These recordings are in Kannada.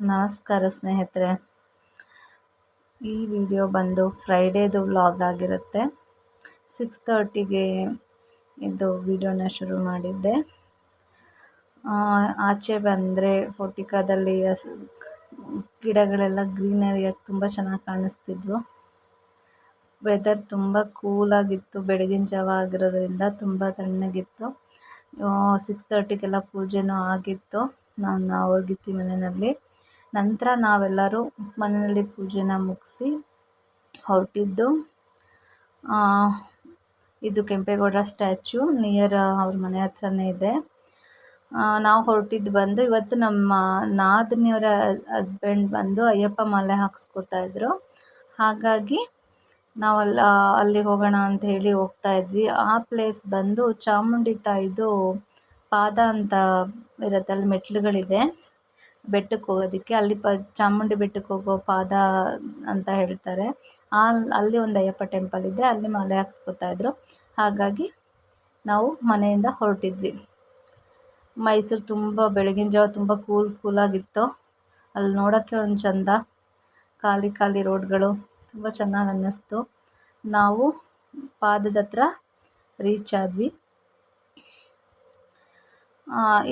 ನಮಸ್ಕಾರ ಸ್ನೇಹಿತರೆ. ಈ ವಿಡಿಯೋ ಬಂದು ಫ್ರೈಡೇದು ವ್ಲಾಗ್ ಆಗಿರುತ್ತೆ. ಸಿಕ್ಸ್ ತರ್ಟಿಗೆ ಇದು ವಿಡಿಯೋನ ಶುರು ಮಾಡಿದ್ದೆ. ಆಚೆ ಬಂದರೆ ಫೋಟಿಕಾದಲ್ಲಿ ಗಿಡಗಳೆಲ್ಲ ಗ್ರೀನರಿಯಾಗಿ ತುಂಬ ಚೆನ್ನಾಗಿ ಕಾಣಿಸ್ತಿದ್ವು. ವೆದರ್ ತುಂಬ ಕೂಲಾಗಿತ್ತು ಬೆಳಗಿನ ಜಾವ ಆಗಿರೋದ್ರಿಂದ ತುಂಬ ತಣ್ಣಗಿತ್ತು. ಸಿಕ್ಸ್ ತರ್ಟಿಗೆಲ್ಲ ಪೂಜೆನೂ ಆಗಿತ್ತು. ನಾನು ಹೋಗಿತ್ತು ಮನೆಯಲ್ಲಿ. ನಂತರ ನಾವೆಲ್ಲರೂ ಮನೆಯಲ್ಲಿ ಪೂಜೆನ ಮುಗಿಸಿ ಹೊರಟಿದ್ದು ಇದು ಕೆಂಪೇಗೌಡರ ಸ್ಟ್ಯಾಚ್ಯೂ, ನಿಯರ್ ಅವ್ರ ಮನೆ ಹತ್ರನೇ ಇದೆ. ನಾವು ಹೊರಟಿದ್ದು ಬಂದು ಇವತ್ತು ನಮ್ಮ ನಾದಿನಿಯವರ ಹಸ್ಬೆಂಡ್ ಬಂದು ಅಯ್ಯಪ್ಪ ಮಾಲೆ ಹಾಕ್ಸ್ಕೊತಾ ಇದ್ರು. ಹಾಗಾಗಿ ನಾವಲ್ಲ ಅಲ್ಲಿ ಹೋಗೋಣ ಅಂತ ಹೇಳಿ ಹೋಗ್ತಾ ಇದ್ವಿ. ಆ ಪ್ಲೇಸ್ ಬಂದು ಚಾಮುಂಡಿ ತಾಯಿದು ಪಾದ ಅಂತ ಇರುತ್ತೆ, ಅಲ್ಲಿ ಮೆಟ್ಲುಗಳಿದೆ ಬೆಟ್ಟಕ್ಕೆ ಹೋಗೋದಕ್ಕೆ, ಅಲ್ಲಿ ಪ, ಚಾಮುಂಡಿ ಬೆಟ್ಟಕ್ಕೆ ಹೋಗೋ ಪಾದ ಅಂತ ಹೇಳ್ತಾರೆ. ಅಲ್ಲಿ ಒಂದು ಅಯ್ಯಪ್ಪ ಟೆಂಪಲ್ ಇದೆ, ಅಲ್ಲಿ ಮಾಲೆ ಹಾಕ್ಸ್ಕೊತಾ ಇದ್ರು. ಹಾಗಾಗಿ ನಾವು ಮನೆಯಿಂದ ಹೊರಟಿದ್ವಿ. ಮೈಸೂರು ತುಂಬ, ಬೆಳಗಿನ ಜಾವ ತುಂಬ ಕೂಲ್ ಕೂಲಾಗಿತ್ತು ಅಲ್ಲಿ ನೋಡೋಕ್ಕೆ ಒಂದು ಚಂದ. ಖಾಲಿ ಖಾಲಿ ರೋಡ್ಗಳು, ತುಂಬ ಚೆನ್ನಾಗಿ ಅನ್ನಿಸ್ತು. ನಾವು ಪಾದದ ಹತ್ರ ರೀಚ್ ಆದ್ವಿ.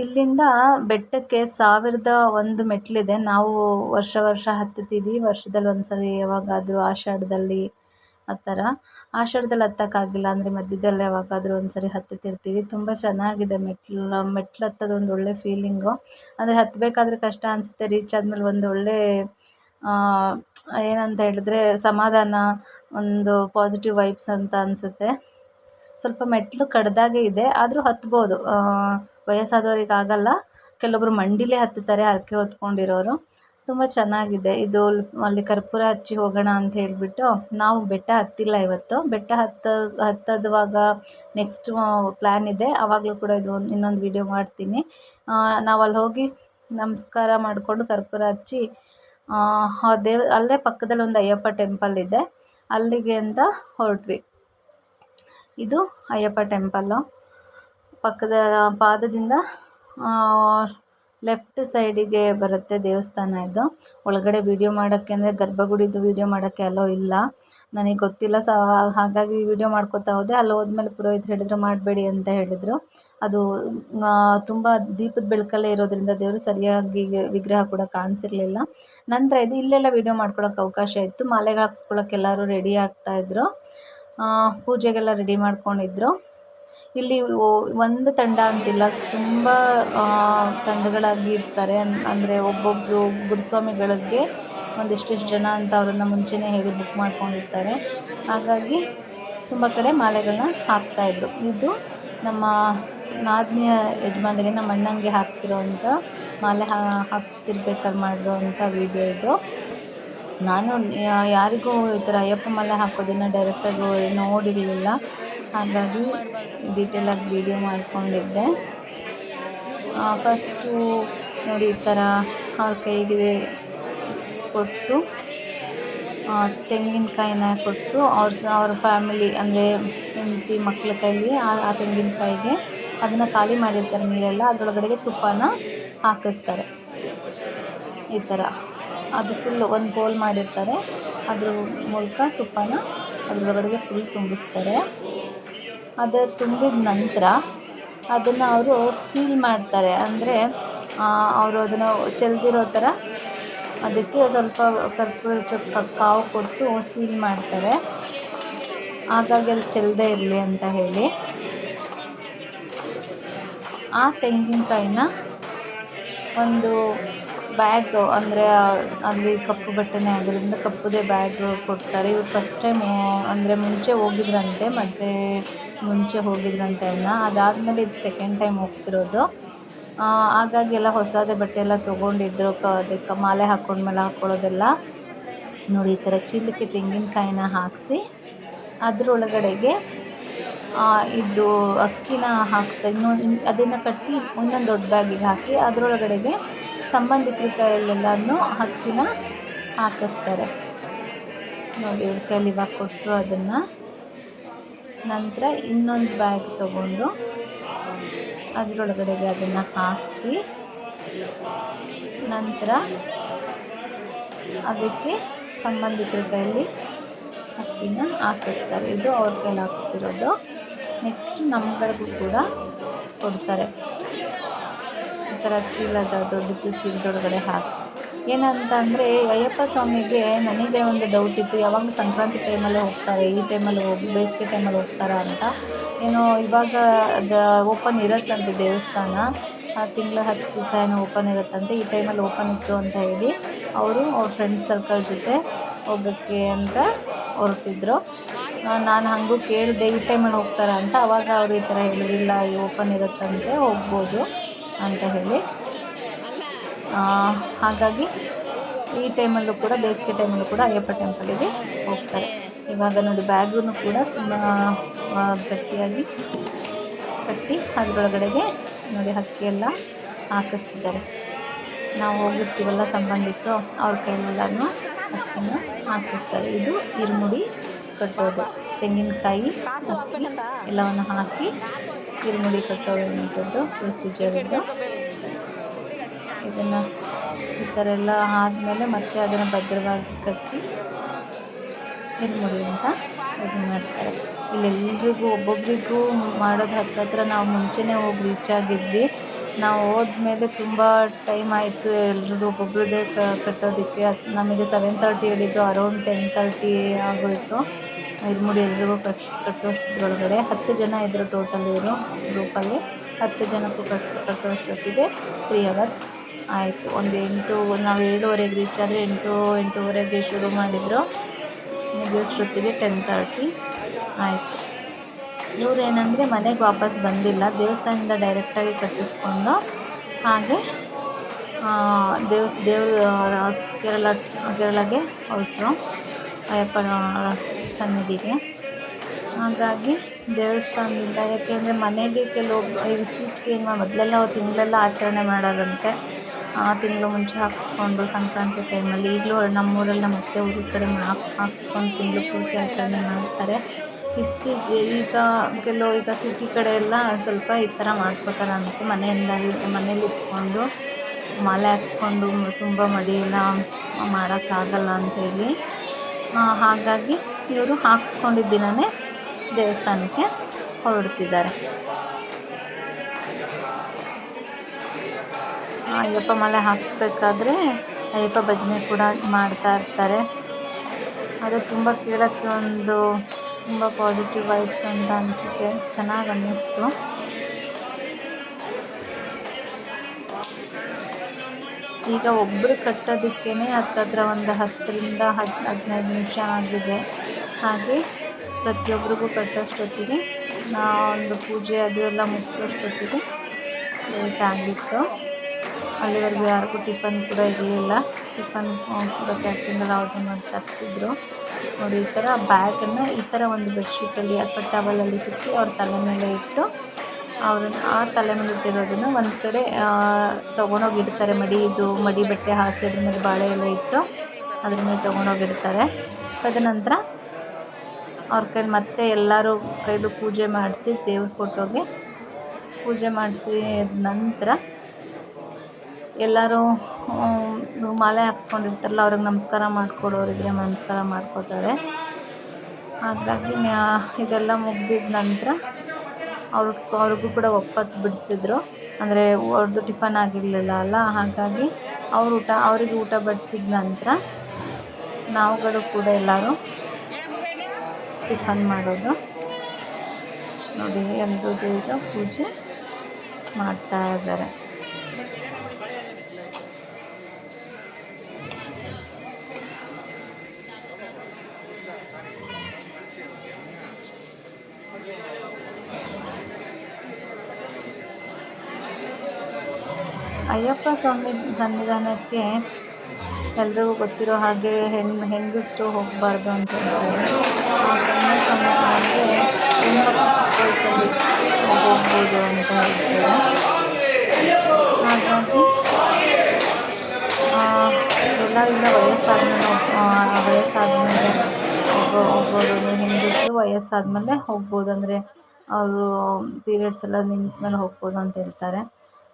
ಇಲ್ಲಿಂದ ಬೆಟ್ಟಕ್ಕೆ ಸಾವಿರದ ಒಂದು ಮೆಟ್ಟಿಲಿದೆ ನಾವು ವರ್ಷ ವರ್ಷ ಹತ್ತುತ್ತೀವಿ. ವರ್ಷದಲ್ಲಿ ಒಂದು ಸರಿ ಯಾವಾಗಾದರೂ ಆಷಾಢದಲ್ಲಿ ಆ ಥರ ಆಷಾಢದಲ್ಲಿ ಹತ್ತಕ್ಕಾಗಿಲ್ಲ ಅಂದರೆ ಮಧ್ಯದಲ್ಲಿ ಯಾವಾಗಾದರೂ ಒಂದು ಸರಿ ಹತ್ತುತ್ತಿರ್ತೀವಿ. ತುಂಬ ಚೆನ್ನಾಗಿದೆ ಮೆಟ್ಲು ಮೆಟ್ಲು ಹತ್ತೋದು ಒಂದು ಒಳ್ಳೆ ಫೀಲಿಂಗು ಅಂದರೆ ಹತ್ತಬೇಕಾದ್ರೆ ಕಷ್ಟ ಅನಿಸುತ್ತೆ. ರೀಚ್ ಆದಮೇಲೆ ಒಂದು ಒಳ್ಳೆ ಏನಂತ ಹೇಳಿದ್ರೆ ಸಮಾಧಾನ, ಒಂದು ಪಾಸಿಟಿವ್ ವೈಬ್ಸ್ ಅಂತ ಅನಿಸುತ್ತೆ. ಸ್ವಲ್ಪ ಮೆಟ್ಟಿಲು ಕಡ್ದಾಗೆ ಇದೆ. ಆದರೂ ಹತ್ಬೋದು. ವಯಸ್ಸಾದವ್ರಿಗೆ ಆಗಲ್ಲ ಕೆಲವೊಬ್ಬರು ಮಂಡಿಲೇ ಹತ್ತುತ್ತಾರೆ, ಹರಕೆ ಹೊತ್ಕೊಂಡಿರೋರು. ತುಂಬ ಚೆನ್ನಾಗಿದೆ. ಇದು ಅಲ್ಲಿ ಕರ್ಪೂರ ಹಚ್ಚಿ ಹೋಗೋಣ ಅಂತ ಹೇಳಿಬಿಟ್ಟು ನಾವು ಬೆಟ್ಟ ಹತ್ತಿಲ್ಲ ಇವತ್ತು. ಬೆಟ್ಟ ಹತ್ತ, ಹತ್ತದವಾಗ ನೆಕ್ಸ್ಟ್ ಪ್ಲ್ಯಾನ್ ಇದೆ. ಆವಾಗಲೂ ಕೂಡ ಇದು ಒಂದು, ಇನ್ನೊಂದು ವಿಡಿಯೋ ಮಾಡ್ತೀನಿ. ನಾವು ಅಲ್ಲಿ ಹೋಗಿ ನಮಸ್ಕಾರ ಮಾಡಿಕೊಂಡು ಕರ್ಪೂರ ಹಚ್ಚಿ ದೇವ್, ಅಲ್ಲೇ ಪಕ್ಕದಲ್ಲಿ ಒಂದು ಅಯ್ಯಪ್ಪ ಟೆಂಪಲ್ ಇದೆ. ಅಲ್ಲಿಗೆ ಅಂತ ಹೊರಟ್ವಿ. ಇದು ಅಯ್ಯಪ್ಪ ಟೆಂಪಲ್ಲು ಪಕ್ಕದ ಪಾದದಿಂದ ಲೆಫ್ಟ್ ಸೈಡಿಗೆ ಬರುತ್ತೆ ದೇವಸ್ಥಾನ ಇದು. ಒಳಗಡೆ ವೀಡಿಯೋ ಮಾಡೋಕ್ಕೆ ಅಂದರೆ ಗರ್ಭಗುಡಿದು ವೀಡಿಯೋ ಮಾಡೋಕ್ಕೆ ಅಲೋ ಇಲ್ಲ. ನನಗೆ ಗೊತ್ತಿಲ್ಲ ಸ, ಹಾಗಾಗಿ ವೀಡಿಯೋ ಮಾಡ್ಕೋತಾ ಹೋದೆ. ಅಲ್ಲಿ ಹೋದ್ಮೇಲೆ ಪುರೋಹಿತರು ಹೇಳಿದ್ರು, ಮಾಡಬೇಡಿ ಅಂತ ಹೇಳಿದರು. ಅದು ತುಂಬ ದೀಪದ ಬೆಳಕಲ್ಲೇ ಇರೋದರಿಂದ ದೇವರು ಸರಿಯಾಗಿ ವಿಗ್ರಹ ಕೂಡ ಕಾಣಿಸಿರಲಿಲ್ಲ. ನಂತರ ಇದು ಇಲ್ಲೆಲ್ಲ ವೀಡಿಯೋ ಮಾಡ್ಕೊಳಕ್ಕೆ ಅವಕಾಶ ಇತ್ತು. ಮಾಲೆಗೆ ಹಾಕ್ಸ್ಕೊಳಕ್ಕೆ ಎಲ್ಲರೂ ರೆಡಿ ಆಗ್ತಾಯಿದ್ರು ಪೂಜೆಗೆಲ್ಲ ರೆಡಿ ಮಾಡ್ಕೊಂಡಿದ್ರು. ಇಲ್ಲಿ ಒಂದು ತಂಡ ಅಂತಿಲ್ಲ, ತುಂಬ ತಂಡಗಳಾಗಿ ಇರ್ತಾರೆ. ಅಂದರೆ ಒಬ್ಬೊಬ್ಬರು ಗುರುಸ್ವಾಮಿಗಳಿಗೆ ಒಂದಿಷ್ಟಿಷ್ಟು ಜನ ಅಂತ ಅವರನ್ನ ಮುಂಚೆನೇ ಹೇಳಿ ಬುಕ್ ಮಾಡ್ಕೊಂಡಿರ್ತಾರೆ. ಹಾಗಾಗಿ ತುಂಬ ಕಡೆ ಮಾಲೆಗಳನ್ನ ಹಾಕ್ತಾಯಿದ್ರು ಇದು ನಮ್ಮ ನಾದಿನಿಯ ಯಜಮಾನರಿಗೆ, ನಮ್ಮ ಅಣ್ಣಂಗೆ ಹಾಕ್ತಿರೋವಂಥ ಮಾಲೆ ಹಾಕ್ತಿರ್ಬೇಕಾದ್ರೆ ಮಾಡಿರೋವಂಥ ವೀಡಿಯೋ ಇದು. ನಾನು ಯಾರಿಗೂ ಈ ಥರ ಅಯ್ಯಪ್ಪ ಮಾಲೆ ಹಾಕೋದನ್ನು ಡೈರೆಕ್ಟಾಗಿ ನೋಡಿರಲಿಲ್ಲ. ಹಾಗಾಗಿ ಡೀಟೇಲಾಗಿ ವೀಡಿಯೋ ಮಾಡಿಕೊಂಡಿದ್ದೆ. ಫಸ್ಟು ನೋಡಿ, ಈ ಥರ ಅವ್ರ ಕೈಗೆ ಕೊಟ್ಟು ತೆಂಗಿನಕಾಯಿನ ಕೊಟ್ಟು ಅವ್ರ ಅವ್ರ ಫ್ಯಾಮಿಲಿ, ಅಂದರೆ ಹೆಂಡತಿ ಮಕ್ಕಳ ಕೈಲಿ ಆ ತೆಂಗಿನಕಾಯಿಗೆ ಅದನ್ನು ಖಾಲಿ ಮಾಡಿರ್ತಾರೆ ನೀರೆಲ್ಲ. ಅದರೊಳಗಡೆಗೆ ತುಪ್ಪನ ಹಾಕಿಸ್ತಾರೆ. ಈ ಥರ. ಅದು ಫುಲ್ ಒಂದು ಗೋಲ್ ಮಾಡಿರ್ತಾರೆ. ಅದ್ರ ಮೂಲಕ ತುಪ್ಪನ ಅದರೊಳಗಡೆಗೆ ಫುಲ್ ತುಂಬಿಸ್ತಾರೆ. ಅದು ತುಂಬಿದ ನಂತರ ಅದನ್ನು ಅವರು ಸೀಲ್ ಮಾಡ್ತಾರೆ. ಅಂದರೆ ಅವರು ಅದನ್ನು ಚೆಲ್ದಿರೋ ಥರ ಅದಕ್ಕೆ ಸ್ವಲ್ಪ ಕರ್ಪೂರದ ಕಾವು ಕೊಟ್ಟು ಸೀಲ್ ಮಾಡ್ತಾರೆ. ಹಾಗಾಗಿ ಅದು ಚೆಲ್ಲದೆ ಇರಲಿ ಅಂತ ಹೇಳಿ. ಆ ತೆಂಗಿನಕಾಯಿನ ಒಂದು ಬ್ಯಾಗ್, ಅಂದರೆ, ಅಲ್ಲಿ ಕಪ್ಪು ಬಟ್ಟೆನೇ ಆಗಿರೋದ್ರಿಂದ ಕಪ್ಪುದೇ ಬ್ಯಾಗ್ ಕೊಡ್ತಾರೆ. ಇವ್ರು ಫಸ್ಟ್ ಟೈಮ್ ಅಂದರೆ ಮುಂಚೆ ಹೋಗಿದ್ರಂತೆ, ಮದುವೆ ಮುಂಚೆ ಹೋಗಿದ್ರಂತೆ ಅಣ್ಣ. ಅದಾದಮೇಲೆ ಇದು ಸೆಕೆಂಡ್ ಟೈಮ್ ಹೋಗ್ತಿರೋದು. ಹಾಗಾಗಿ ಎಲ್ಲ ಹೊಸದೇ ಬಟ್ಟೆ ಎಲ್ಲ ತೊಗೊಂಡಿದ್ರು. ಕ ಅದಕ್ಕೆ ಮಾಲೆ ಹಾಕ್ಕೊಂಡ್ಮೇಲೆ ಹಾಕ್ಕೊಳ್ಳೋದೆಲ್ಲ ನೋಡಿ, ಈ ಥರ ಚೀಲಕ್ಕೆ ತೆಂಗಿನಕಾಯಿನ ಹಾಕಿಸಿ, ಅದರೊಳಗಡೆಗೆ ಇದು ಅಕ್ಕಿನ ಹಾಕಿಸ್ತಾ ಇನ್ನೊಂದು ಅದನ್ನು ಕಟ್ಟಿ ಇನ್ನೊಂದು ದೊಡ್ಡ ಬ್ಯಾಗಿಗೆ ಹಾಕಿ, ಅದರೊಳಗಡೆಗೆ ಸಂಬಂಧಿಕ್ರ ಕೈಯಲ್ಲೆಲ್ಲನೂ ಹಕ್ಕಿನ ಹಾಕಿಸ್ತಾರೆ. ನೋಡಿ, ಇವ್ರ ಕೈಯಲ್ಲಿ ಇವಾಗ ಕೊಟ್ಟರು ಅದನ್ನು. ನಂತರ ಇನ್ನೊಂದು ಬ್ಯಾಗ್ ತೊಗೊಂಡು ಅದರೊಳಗಡೆಗೆ ಅದನ್ನು ಹಾಕಿಸಿ, ನಂತರ ಅದಕ್ಕೆ ಸಂಬಂಧಿಕರ ಕೈಯಲ್ಲಿ ಅಕ್ಕಿನ ಹಾಕಿಸ್ತಾರೆ. ಇದು ಅವ್ರ ಕೈಲಿ ಹಾಕಿಸ್ತಿರೋದು. ನೆಕ್ಸ್ಟ್ ನಮ್ಗಳಿಗೂ ಕೂಡ ಕೊಡ್ತಾರೆ. ಈ ಥರ ಚೀಲದ ದೊಡ್ಡದು ಚೀಲದೊಳಗಡೆ ಹಾಕಿ ಏನಂತ ಅಂದರೆ ಅಯ್ಯಪ್ಪ ಸ್ವಾಮಿಗೆ ನನಗೆ ಒಂದು ಡೌಟ್ ಇತ್ತು. ಯಾವಾಗ ಸಂಕ್ರಾಂತಿ ಟೈಮಲ್ಲೇ ಹೋಗ್ತಾರೆ, ಈ ಟೈಮಲ್ಲಿ ಹೋಗಿ ಬೇಸಿಗೆ ಟೈಮಲ್ಲಿ ಹೋಗ್ತಾರಾ ಅಂತ. ಏನೋ ಇವಾಗ ಅದು ಓಪನ್ ಇರುತ್ತಂತೆ ದೇವಸ್ಥಾನ. ಆ ತಿಂಗಳ ಹತ್ತು ದಿವಸ ಏನೋ ಓಪನ್ ಇರುತ್ತಂತೆ ಈ ಟೈಮಲ್ಲಿ ಓಪನ್ ಇತ್ತು ಅಂತ ಹೇಳಿ ಅವರು ಅವ್ರ ಫ್ರೆಂಡ್ಸ್ ಸರ್ಕಲ್ ಜೊತೆ ಹೋಗೋಕ್ಕೆ ಅಂತ ಹೊರಟಿದ್ರು. ನಾನು ಹಾಗೂ ಕೇಳಿದೆ ಈ ಟೈಮಲ್ಲಿ ಹೋಗ್ತಾರಾ ಅಂತ. ಅವಾಗ ಅವರು ಈ ಥರ ಹೇಳಿದಿಲ್ಲ ಈ ಓಪನ್ ಇರುತ್ತಂತೆ ಹೋಗ್ಬೋದು. ಅಂತ ಹೇಳಿ. ಹಾಗಾಗಿ ಈ ಟೈಮಲ್ಲೂ ಕೂಡ, ಬೇಸಿಗೆ ಟೈಮಲ್ಲೂ ಕೂಡ ಅಯ್ಯಪ್ಪ ಟೆಂಪಲಿಗೆ ಹೋಗ್ತಾರೆ. ಇವಾಗ ನೋಡಿ ಬ್ಯಾಗೂ ಕೂಡ ತುಂಬ ಗಟ್ಟಿಯಾಗಿ ಕಟ್ಟಿ ಅದರೊಳಗಡೆಗೆ ನೋಡಿ, ಹಕ್ಕಿಯೆಲ್ಲ ಹಾಕಿಸ್ತಿದ್ದಾರೆ. ನಾವು ಹೋಗಿರ್ತೀವಲ್ಲ ಸಂಬಂಧಿಕರು, ಅವ್ರ ಕೈಲೆಲ್ಲನೂ ಅಕ್ಕಿನ ಹಾಕಿಸ್ತಾರೆ. ಇದು ಇರುಮುಡಿ ಕಟ್ಟೋದು. ತೆಂಗಿನಕಾಯಿ ಎಲ್ಲವನ್ನು ಹಾಕಿ ಇರುಮುಡಿ ಕಟ್ಟೋವಂಥದ್ದು ಪ್ರೊಸೀಜರ್ ಇದು. ಇದನ್ನು ಈ ಥರ ಎಲ್ಲ ಆದಮೇಲೆ ಮತ್ತೆ ಅದನ್ನು ಭದ್ರವಾಗಿ ಕಟ್ಟಿ ಕಿರುಮುಡಿ ಅಂತ ಇದು ಮಾಡ್ತಾರೆ. ಇಲ್ಲೆಲ್ರಿಗೂ ಒಬ್ಬೊಬ್ಬರಿಗೂ ಮಾಡೋದು ಹತ್ರ ನಾವು ಮುಂಚೆನೇ ಹೋಗಿ ರೀಚ್ ಆಗಿದ್ವಿ. ನಾವು ಹೋದ್ಮೇಲೆ ತುಂಬ ಟೈಮ್ ಆಯಿತು ಎಲ್ರಿಗೂ ಒಬ್ಬೊಬ್ರದ್ದೇ ಕಟ್ಟೋದಕ್ಕೆ. ನಮಗೆ ಸೆವೆನ್ ತರ್ಟಿ ಹೇಳಿದ್ರು ಅರೌಂಡ್ ಟೆನ್ ತರ್ಟಿ ಆಗೋಯಿತು. ಇರುಮುಡಿ ಎಲ್ರಿಗೂ ಕಟ್ಸ್ ಒಳಗಡೆ ಹತ್ತು ಜನ ಇದ್ದರು ಟೋಟಲ್ ಇವರು ಗ್ರೂಪಲ್ಲಿ ಹತ್ತು ಜನಕ್ಕೂ ಕಟ್ಟು ಅಷ್ಟೊತ್ತಿಗೆ ತ್ರೀ ಅವರ್ಸ್ ಆಯಿತು. ಒಂದು ಎಂಟು, ನಾವು ಏಳುವರೆಗೆ ರೀಚ್ ಆದರೆ ಎಂಟು, ಎಂಟೂವರೆಗೆ ಶುರು ಮಾಡಿದರು. ಮುಗಿಯೋಷ್ಟೊತ್ತಿಗೆ ಟೆನ್ ತರ್ಟಿ ಆಯಿತು. ಇವ್ರು ಏನಂದರೆ ಮನೆಗೆ ವಾಪಸ್ ಬಂದಿಲ್ಲ. ದೇವಸ್ಥಾನದಿಂದ ಡೈರೆಕ್ಟಾಗಿ ಕಟ್ಟಿಸ್ಕೊಂಡು ಹಾಗೆ ದೇವಸ್ ದೇವ್ರ ಕೇರಳ ಕೇರಳಗೆ ಹೊರಟರು. ಅಯ್ಯಪ್ಪ ಸನ್ನಿಧಿಗೆ ಹಾಗಾಗಿ ದೇವಸ್ಥಾನದಿಂದ ಯಾಕೆಂದರೆ ಮನೆಗೆ ಕೆಲವೊಬ್ಬ ಇತ್ತೀಚೆಗೆ ಏನು ಮೊದಲೆಲ್ಲ ತಿಂಗಳೆಲ್ಲ ಆಚರಣೆ ಮಾಡೋರಂತೆ. ತಿಂಗಳು ಮುಂಚೆ ಹಾಕಿಸ್ಕೊಂಡು ಸಂಕ್ರಾಂತಿ ಟೈಮಲ್ಲಿ ಈಗಲೂ ನಮ್ಮೂರಲ್ಲಿ ನಮ್ಮ ಅತ್ತೆ ಊರ ಕಡೆ ಹಾಕಿಸ್ಕೊಂಡು ತಿಂಗಳು ಪೂರ್ತಿ ಆಚರಣೆ ಮಾಡ್ತಾರೆ. ಇತ್ತೀಚೆಗೆ ಈಗ ಕೆಲವು ಈಗ ಸಿಟಿ ಕಡೆ ಎಲ್ಲ ಸ್ವಲ್ಪ ಈ ಥರ ಮಾಡ್ಕೋತಾರೆ ಅಂತ. ಮನೆಯಿಂದ ಮನೇಲಿ ಇಟ್ಕೊಂಡು ಮಾಲೆ ಹಾಕ್ಸ್ಕೊಂಡು ತುಂಬ ಮಡಿಯೆಲ್ಲ ಮಾಡೋಕ್ಕಾಗಲ್ಲ ಅಂಥೇಳಿ ಹಾಗಾಗಿ ಇವರು ಹಾಕ್ಸ್ಕೊಂಡಿದ್ದ ದಿನವೇ ದೇವಸ್ಥಾನಕ್ಕೆ ಹೊರಡ್ತಿದ್ದಾರೆ. ಅಯ್ಯಪ್ಪ ಮಲೆ ಹಾಕಿಸ್ಬೇಕಾದ್ರೆ ಅಯ್ಯಪ್ಪ ಭಜನೆ ಕೂಡ ಮಾಡ್ತಾ ಇರ್ತಾರೆ. ಅದು ತುಂಬ ಕೇಳೋಕ್ಕೆ ಒಂದು ತುಂಬ ಪಾಸಿಟಿವ್ ವೈಬ್ಸ್ ಅಂತ ಅನಿಸುತ್ತೆ. ಚೆನ್ನಾಗಿ ಅನ್ನಿಸ್ತು. ಈಗ ಒಬ್ಬರು ಕಟ್ಟೋದಕ್ಕೇ ಹತ್ತತ್ರ ಒಂದು ಹತ್ತರಿಂದ ಹತ್ತು ಹದಿನೈದು ನಿಮಿಷ ಆಗಿದೆ. ಹಾಗೆ ಪ್ರತಿಯೊಬ್ಬರಿಗೂ ಕಟ್ಟೋಷ್ಟೊತ್ತಿಗೆ ಒಂದು ಪೂಜೆ ಅದು ಎಲ್ಲ ಮುಗಿಸೋಷ್ಟೊತ್ತಿಗೆ ಲೇಟ್ ಆಗಿತ್ತು. ಅಲ್ಲಿವರೆಗೂ ಯಾರಿಗೂ ಟಿಫನ್ ಕೂಡ ಇರಲಿಲ್ಲ. ಟಿಫನ್ ಕೂಡ ಕ್ಯಾಟ್ರಿಂಗಲ್ಲಿ ಆರ್ಡರ್ ಮಾಡಿ ತರಿಸಿದ್ರು. ನೋಡಿ, ಈ ಥರ ಬ್ಯಾಗನ್ನು ಈ ಥರ ಒಂದು ಬೆಡ್ಶೀಟಲ್ಲಿ ಅಥವಾ ಟವಲಲ್ಲಿ ಸುತ್ತಿ ಅವ್ರ ತಲೆ ಮೇಲೆ ಇಟ್ಟು ಅವ್ರನ್ನ ಆ ತಲೆ ಮೇಲೆ ಇಟ್ಟಿರೋದನ್ನು ಒಂದು ಕಡೆ ತೊಗೊಂಡೋಗಿ ಇಡ್ತಾರೆ ಮಡಿದು ಮಡಿ ಬಟ್ಟೆ ಹಾಸಿ ಅದ್ರ ಮೇಲೆ ಬಾಳೆ ಎಲೆ ಇಟ್ಟು ಅದ್ರ ಮೇಲೆ ತೊಗೊಂಡೋಗಿಡ್ತಾರೆ. ತದನಂತರ ಅವ್ರ ಕೈಲಿ ಮತ್ತೆ ಎಲ್ಲರೂ ಕೈಲೂ ಪೂಜೆ ಮಾಡಿಸಿ ದೇವ್ರ ಫೋಟೋಗೆ ಪೂಜೆ ಮಾಡಿಸಿ ನಂತರ ಎಲ್ಲರೂ ಮಾಲೆ ಹಾಕ್ಸ್ಕೊಂಡಿರ್ತಾರಲ್ಲ, ಅವ್ರಿಗೆ ನಮಸ್ಕಾರ ಮಾಡಿಕೊಡೋರಿದ್ರೆ ನಮಸ್ಕಾರ ಮಾಡ್ಕೋತಾರೆ. ಹಾಗಾಗಿ ಇದೆಲ್ಲ ಮುಗಿದಿದ ನಂತರ ಅವ್ರ ಅವ್ರಿಗೂ ಕೂಡ ಒಪ್ಪತ್ತು ಬಿಡಿಸಿದ್ರು. ಅಂದರೆ ಅವ್ರದ್ದು ಟಿಫನ್ ಆಗಿರಲಿಲ್ಲ ಅಲ್ಲ, ಹಾಗಾಗಿ ಅವ್ರು ಊಟ, ಅವ್ರಿಗೆ ಊಟ ಬಡಿಸಿದ ನಂತರ ನಾವುಗಳು ಕೂಡ ಎಲ್ಲರೂ ಟಿಫನ್ ಮಾಡೋದು. ನೋಡಿ ಎಲ್ಲರೂ ಈಗ ಪೂಜೆ ಮಾಡ್ತಾ ಇದ್ದಾರೆ. ಅಯ್ಯಪ್ಪ ಸ್ವಾಮಿ ಸನ್ನಿಧಾನಕ್ಕೆ ಎಲ್ರಿಗೂ ಗೊತ್ತಿರೋ ಹಾಗೆ ಹೆಣ್ಣು ಹೆಂಗಸರು ಹೋಗಬಾರ್ದು ಅಂತ ಹೇಳ್ತಾರೆ. ಆ ಸನ್ನಿಧಾನಕ್ಕೆ ಹೆಣ್ಮಕ್ಳು ಚಿಕ್ಕ ವಯಸ್ಸಲ್ಲಿ ಹೋಗ್ಬೋದು ಅಂತ ಹೇಳ್ತಾರೆ. ಹಾಗಾಗಿ ಎಲ್ಲರಿಂದ ವಯಸ್ಸಾದ್ಮೇಲೆ ವಯಸ್ಸಾದ್ಮೇಲೆ ಒಬ್ಬ ಹೋಗ್ಬೋದು ಹೆಂಗಸರು ವಯಸ್ಸಾದಮೇಲೆ ಹೋಗ್ಬೋದು ಅಂದರೆ ಅವರು ಪೀರಿಯಡ್ಸ್ ಎಲ್ಲ ನಿಂತ ಮೇಲೆ ಹೋಗ್ಬೋದು ಅಂತ ಹೇಳ್ತಾರೆ.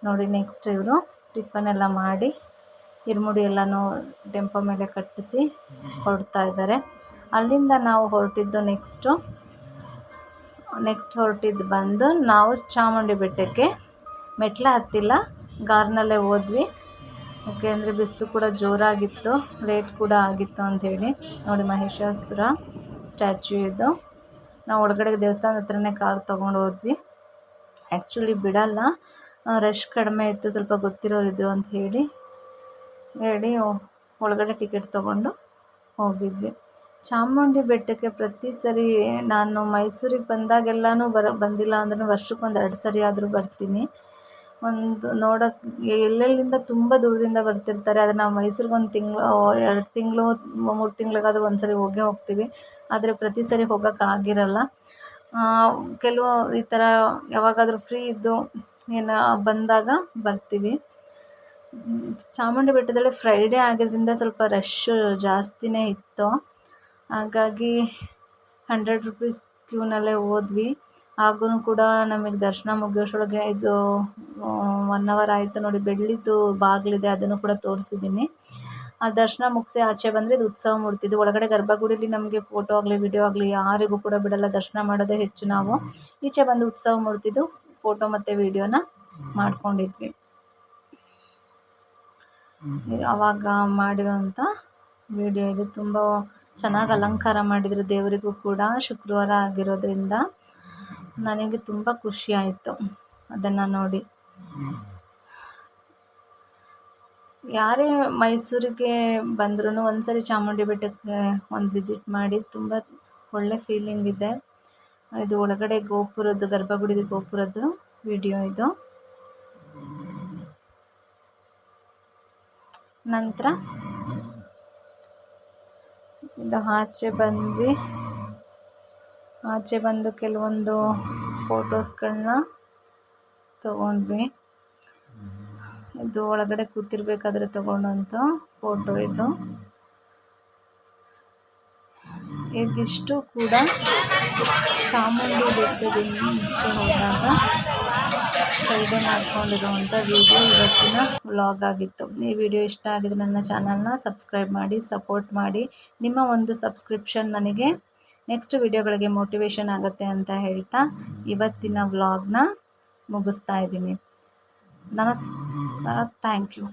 ನೋಡಿ ನೆಕ್ಸ್ಟ್ ಇವರು ಟಿಫನ್ ಎಲ್ಲ ಮಾಡಿ ಇರುಮುಡಿ ಎಲ್ಲನೂ ಟೆಂಪೋ ಮೇಲೆ ಕಟ್ಟಿಸಿ ಹೊರಡ್ತಾ ಇದ್ದಾರೆ. ಅಲ್ಲಿಂದ ನಾವು ಹೊರಟಿದ್ದು ನೆಕ್ಸ್ಟು ನೆಕ್ಸ್ಟ್ ಹೊರಟಿದ್ದು ಬಂದು ನಾವು ಚಾಮುಂಡಿ ಬೆಟ್ಟಕ್ಕೆ ಮೆಟ್ಲ ಹತ್ತಿಲ್ಲ, ಗಾರ್ನಲ್ಲೇ ಹೋದ್ವಿ. ಯಾಕೆಂದರೆ ಬಿಸಿಲು ಕೂಡ ಜೋರಾಗಿತ್ತು ಲೇಟ್ ಕೂಡ ಆಗಿತ್ತು ಅಂಥೇಳಿ. ನೋಡಿ ಮಹಿಷಾಸುರ ಸ್ಟ್ಯಾಚ್ಯೂ ಇದು. ನಾವು ಒಳಗಡೆ ದೇವಸ್ಥಾನದ ಹತ್ರನೇ ಕಾರ್ ತೊಗೊಂಡು ಹೋದ್ವಿ. ಆ್ಯಕ್ಚುಲಿ ಬಿಡಲ್ಲ ರಶ್ ಕಡಿಮೆ ಇತ್ತು, ಸ್ವಲ್ಪ ಗೊತ್ತಿರೋರಿದ್ರು ಅಂತ ಹೇಳಿ ಹೇಳಿ ಒಳಗಡೆ ಟಿಕೆಟ್ ತೊಗೊಂಡು ಹೋಗಿದ್ವಿ. ಚಾಮುಂಡಿ ಬೆಟ್ಟಕ್ಕೆ ಪ್ರತಿ ಸರಿ ನಾನು ಮೈಸೂರಿಗೆ ಬಂದಾಗೆಲ್ಲನೂ ಬರ, ಬಂದಿಲ್ಲ ಅಂದ್ರೂ ವರ್ಷಕ್ಕೊಂದು ಎರಡು ಸರಿ ಆದರೂ ಬರ್ತೀನಿ. ಒಂದು ನೋಡೋಕ್ಕೆ ಎಲ್ಲೆಲ್ಲಿಂದ ತುಂಬ ದೂರದಿಂದ ಬರ್ತಿರ್ತಾರೆ, ಆದರೆ ನಾವು ಮೈಸೂರಿಗೆ ಒಂದು ತಿಂಗಳು ಎರಡು ತಿಂಗಳು, ಮೂರು ತಿಂಗಳಿಗಾದರೂ ಒಂದು ಸರಿ ಹೋಗೇ ಹೋಗ್ತೀವಿ. ಆದರೆ ಪ್ರತಿ ಸರಿ ಹೋಗೋಕ್ಕಾಗಿರಲ್ಲ ಕೆಲವು ಈ ಥರ ಯಾವಾಗಾದರೂ ಫ್ರೀ ಇದ್ದು ಏನು, ಬಂದಾಗ ಬರ್ತೀವಿ. ಚಾಮುಂಡಿ ಬೆಟ್ಟದಲ್ಲಿ ಫ್ರೈಡೇ ಆಗಿದ್ದರಿಂದ ಸ್ವಲ್ಪ ರಶ್ಶು ಜಾಸ್ತಿನೇ ಇತ್ತು. ಹಾಗಾಗಿ ಹಂಡ್ರೆಡ್ ರುಪೀಸ್ ಕ್ಯೂನಲ್ಲೇ ಹೋದ್ವಿ. ಆಗೂ ಕೂಡ ನಮಗೆ ದರ್ಶನ ಮುಗಿಯೋಷ್ಟೊಳಗೆ ಇದು ಒನ್ ಅವರ್ ಆಯಿತು ನೋಡಿ, ಬೆಳ್ಳಿದ್ದು ಬಾಗಿಲಿದೆ, ಅದನ್ನು ಕೂಡ ತೋರಿಸಿದ್ದೀನಿ ಆ ದರ್ಶನ ಮುಗಿಸಿ ಆಚೆ ಬಂದರೆ ಇದು ಉತ್ಸವ ಮೂರ್ತಿ. ಇದು ಒಳಗಡೆ ಗರ್ಭಗುಡಿಲಿ ನಮಗೆ ಫೋಟೋ ಆಗಲಿ ವಿಡಿಯೋ ಆಗಲಿ ಯಾರಿಗೂ ಕೂಡ ಬಿಡಲ್ಲ. ದರ್ಶನ ಮಾಡೋದೇ ಹೆಚ್ಚು ನಾವು. ಈಚೆ ಬಂದು ಉತ್ಸವ ಮೂರ್ತಿದು ಫೋಟೋ ಮತ್ತು ವಿಡಿಯೋನ ಮಾಡ್ಕೊಂಡಿದ್ವಿ. ಅವಾಗ ಮಾಡಿರೋಂಥ ವಿಡಿಯೋ ಇದು ತುಂಬ ಚೆನ್ನಾಗಿ ಅಲಂಕಾರ ಮಾಡಿದರು ದೇವರಿಗೂ ಕೂಡ ಶುಕ್ರವಾರ ಆಗಿರೋದ್ರಿಂದ ನನಗೆ ತುಂಬ ಖುಷಿ ಆಯಿತು ಅದನ್ನು ನೋಡಿ. ಯಾರೇ ಮೈಸೂರಿಗೆ ಬಂದ್ರೂ ಒಂದ್ಸರಿ ಚಾಮುಂಡಿ ಬೆಟ್ಟಕ್ಕೆ ಒಂದು ವಿಸಿಟ್ ಮಾಡಿ ತುಂಬ ಒಳ್ಳೆ ಫೀಲಿಂಗ್ ಇದೆ. ಇದು ಒಳಗಡೆ ಗೋಪುರದ್ದು ಗರ್ಭಗುಡಿ ಗೋಪುರದ್ದು ವಿಡಿಯೋ ಇದು. ನಂತರ ಇದು ಆಚೆ ಬಂದ್ವಿ. ಆಚೆ ಬಂದು ಕೆಲವೊಂದು ಫೋಟೋಸ್ಗಳನ್ನ ತಗೊಂಡ್ವಿ. ಇದು ಒಳಗಡೆ ಕೂತಿರ್ಬೇಕಾದ್ರೆ ತಗೊಂಡಂಥ ಫೋಟೋ ಇದು. ಇದಿಷ್ಟು ಕೂಡ ಚಾಮುಂಡಿ ಬೆಟ್ಟದಿಂದ ಹೋದಾಗ ಖರೀದಿ ಮಾಡ್ಕೊಂಡಿರುವಂಥ ವಿಡಿಯೋ ಇವತ್ತಿನ ವ್ಲಾಗ್ ಆಗಿತ್ತು ಈ ವಿಡಿಯೋ ಇಷ್ಟ ಆಗಿದ್ರೆ ನನ್ನ ಚಾನಲ್ನ ಸಬ್ಸ್ಕ್ರೈಬ್ ಮಾಡಿ ಸಪೋರ್ಟ್ ಮಾಡಿ, ನಿಮ್ಮ ಒಂದು ಸಬ್ಸ್ಕ್ರಿಪ್ಷನ್ ನನಗೆ ನೆಕ್ಸ್ಟ್ ವಿಡಿಯೋಗಳಿಗೆ ಮೋಟಿವೇಶನ್ ಆಗುತ್ತೆ ಅಂತ ಹೇಳ್ತಾ ಇವತ್ತಿನ ವ್ಲಾಗ್ನ ಮುಗಿಸ್ತಾ ಇದ್ದೀನಿ. ನಮಸ್ಕಾರ ಥ್ಯಾಂಕ್ ಯು